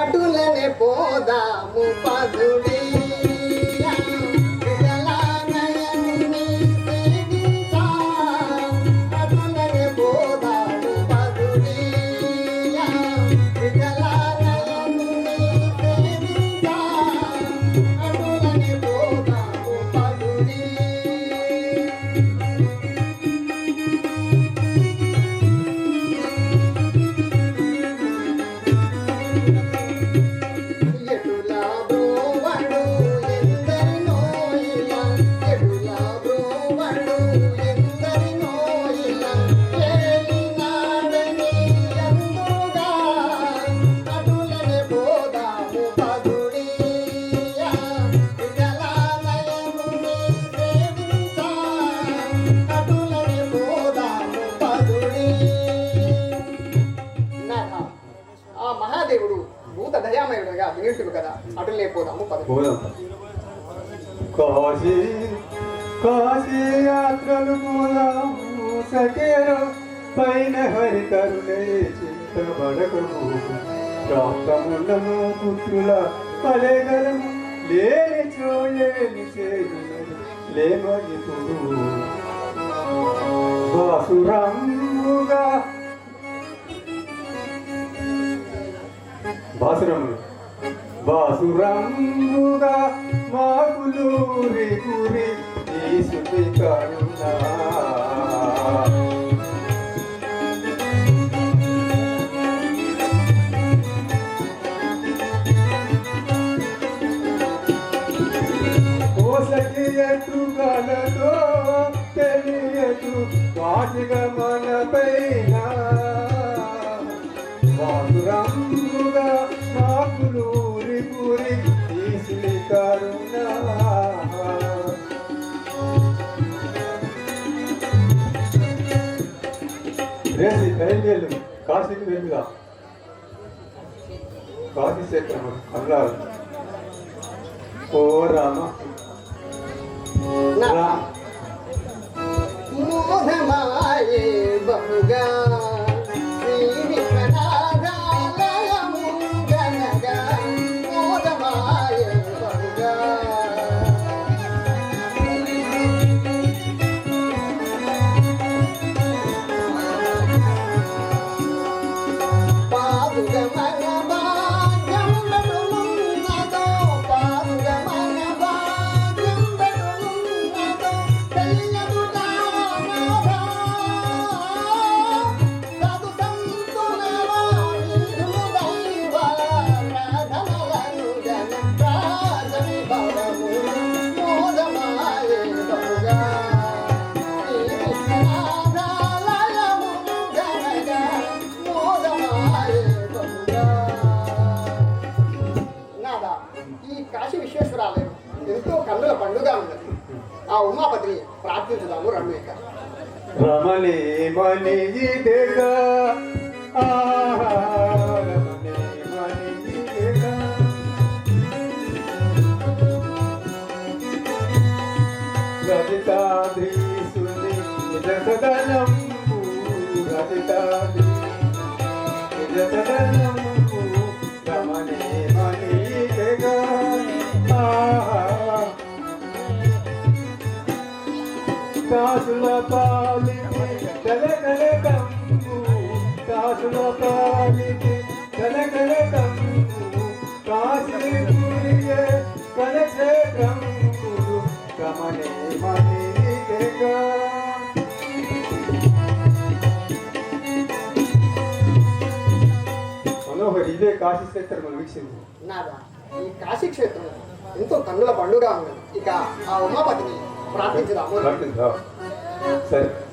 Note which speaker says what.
Speaker 1: అటులనే పోదాము పదుడే. దయామయుడుగా కదా అటు
Speaker 2: లేకపోదాము కాశీ కాశీ యాత్రలు పైన హరి కరుణే చింతబడకము. ప్రాప్తముండము పుత్రుల లేని చోయేని చేయునది బాసురములు బాసురంగుగా మాకులూరి గురి తీసుకు కరుణా. కోసకి ఎటుగలదో తెలియదు వాటిగా మనపైన బాసురంగుగా రేసి బయలుదేరు కాశీకి వెళ్ళుగా కాశీ క్షేత్రం అన్నారు ఓ రామ. రామ.
Speaker 1: కన్నుల పండుగ ఉన్నది ఆ ఉమాపతిని ప్రార్థించుదాము రండి
Speaker 2: రమణి మణి ఇదేగా ఆహా, రమణి మణి ఇదేగా. నిజ సదనంబు, రజితాద్రి నిజ సదనంబు, కాసుల పాలికి కలకల కంపు కాసుల పాలికి కలకల కంపు కాశీ గురియే కలసే కంపులు కమనే మణిగా మనోహర్ ఇదే కాశీ క్షేత్రం మనం వీక్షించి.
Speaker 1: నాదా ఈ కాశీ క్షేత్రం ఎంతో కన్నుల పండుగ ఉన్నది. ఇక ఆ ఉమాపతిని ప్రార్థించుదాము. రండి. but